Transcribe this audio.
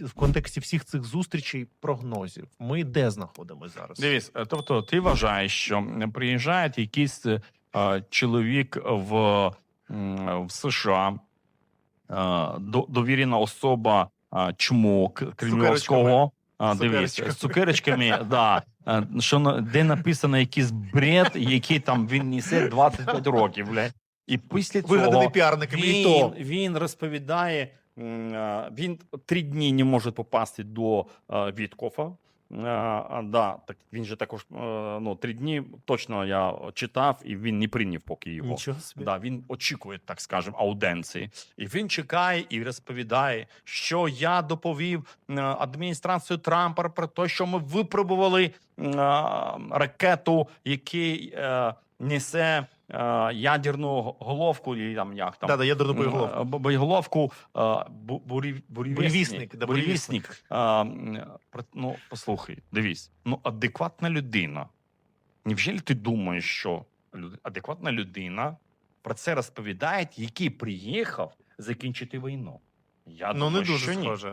в контексті всіх цих зустрічей прогнозів. Ми де знаходимося зараз? Дивись, е, тобто, ти вважаєш, що приїжджає якийсь е, чоловік в, в США, е, довірена особа е, чмок Кремлівського. А, дивись, з цукерочками, да, е, що де написано якийсь бред, який там він несе 25 років. Бля. І після цього Вигаданий піарниками і він, то. він розповідає, він три дні не може попасти до Віткофа. А, да, так він же також е, ну, три дні точно я читав, і він не прийняв поки його. Нічого собі. Да, він очікує, так скажемо, ауденції. І він чекає і розповідає, що я доповів е, адміністрацію Трампа про те, що ми випробували ракету, який е, несе ядерну головку, і там як там Да, да, ядерну боєголовку. Е, боєголовку е, да, буревісник. Е, м, про- Ну, послухай, дивись, ну адекватна людина. Невже ти думаєш, що адекватна людина про це розповідає, який приїхав закінчити війну? Я Ну думаю, не дуже що ні. схоже.